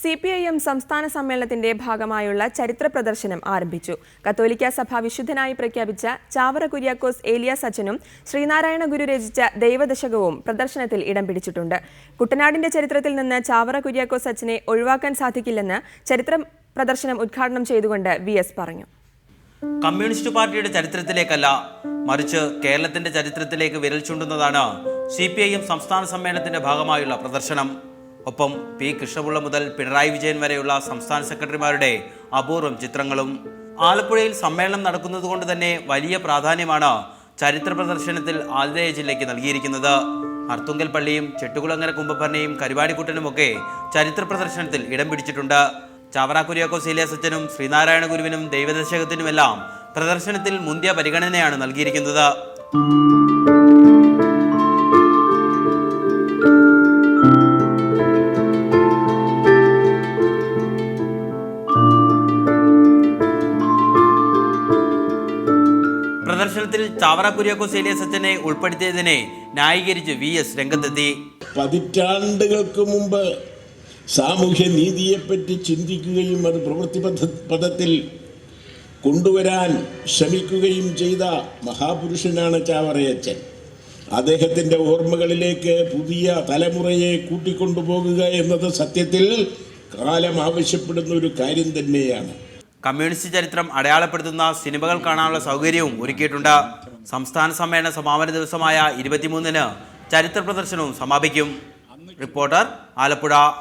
C P I M സംസ്ഥാന സമ്മേളനത്തിന്റെ ഭാഗമായുള്ള ചരിത്ര പ്രദർശനം ആരംഭിച്ചു. കത്തോലിക്ക സഭ വിശുദ്ധനായി പ്രഖ്യാപിച്ച ചാവറ കുര്യാക്കോസ് ഏലിയ സച്ചനും ശ്രീനാരായണ ഗുരു രചിച്ച ദൈവദശകവും പ്രദർശനത്തിൽ ഇടം പിടിച്ചിട്ടുണ്ട്. കുട്ടനാടിന്റെ ചരിത്രത്തിൽ നിന്ന് ചാവറ കുര്യാക്കോസ് സച്ചനെ ഒഴിവാക്കാൻ സാധിക്കില്ലെന്ന് ചരിത്ര പ്രദർശനം ഉദ്ഘാടനം ചെയ്തുകൊണ്ട് വി എസ് പറഞ്ഞു. കമ്മ്യൂണിസ്റ്റ് പാർട്ടിയുടെ ചരിത്രത്തിലേക്കല്ല മറിച്ച് കേരളത്തിന്റെ ചരിത്രത്തിലേക്ക് വിരൽ ചൂണ്ടുന്നതാണ് സി പി ഐ എം സംസ്ഥാന സമ്മേളനത്തിന്റെ ഭാഗമായുള്ള പ്രദർശനം. ഒപ്പം പി കൃഷ്ണപിള്ള മുതൽ പിണറായി വിജയൻ വരെയുള്ള സംസ്ഥാന സെക്രട്ടറിമാരുടെ അപൂർവം ചിത്രങ്ങളും ആലപ്പുഴയിൽ സമ്മേളനം നടക്കുന്നതുകൊണ്ട് തന്നെ വലിയ പ്രാധാന്യമാണ് ചരിത്ര പ്രദർശനത്തിൽ ആതിഥേയ ജില്ലയ്ക്ക് നൽകിയിരിക്കുന്നത്. അർത്തുങ്കൽ പള്ളിയും ചെട്ടുകുളങ്ങര കുമ്പഭരണയും കരുവാടിക്കുട്ടനുമൊക്കെ ചരിത്ര പ്രദർശനത്തിൽ ഇടം പിടിച്ചിട്ടുണ്ട്. ചാവറ കുര്യാക്കോസ് ഇലിയാസ് അച്ഛനും ശ്രീനാരായണ ഗുരുവിനും ദൈവദശകത്തിനുമെല്ലാം പ്രദർശനത്തിൽ മുന്തിയ പരിഗണനയാണ് നൽകിയിരിക്കുന്നത്. പ്രദർശനത്തിൽ ചാവറ കുര്യാക്കോസ് ഏലിയസച്ചനെ ഉൾപ്പെടുത്തിയതിനെ ന്യായീകരിച്ച് വി എസ് രംഗത്തെത്തി. പതിറ്റാണ്ടുകൾക്ക് മുമ്പ് സാമൂഹ്യ നീതിയെപ്പറ്റി ചിന്തിക്കുകയും അത് പ്രവൃത്തി പദത്തിൽ കൊണ്ടുവരാൻ ശ്രമിക്കുകയും ചെയ്ത മഹാപുരുഷനാണ് ചാവറയച്ചൻ. അദ്ദേഹത്തിന്റെ ഓർമ്മകളിലേക്ക് പുതിയ തലമുറയെ കൂട്ടിക്കൊണ്ടുപോകുക എന്നത് സത്യത്തിൽ കാലം ആവശ്യപ്പെടുന്ന ഒരു കാര്യം തന്നെയാണ്. കമ്മ്യൂണിസ്റ്റ് ചരിത്രം അടയാളപ്പെടുത്തുന്ന സിനിമകൾ കാണാനുള്ള സൗകര്യവും ഒരുക്കിയിട്ടുണ്ട്. സംസ്ഥാന സമ്മേളന സമാപന ദിവസമായ ഇരുപത്തിമൂന്നിന് ചരിത്ര പ്രദർശനവും സമാപിക്കും. റിപ്പോർട്ടർ ആലപ്പുഴ.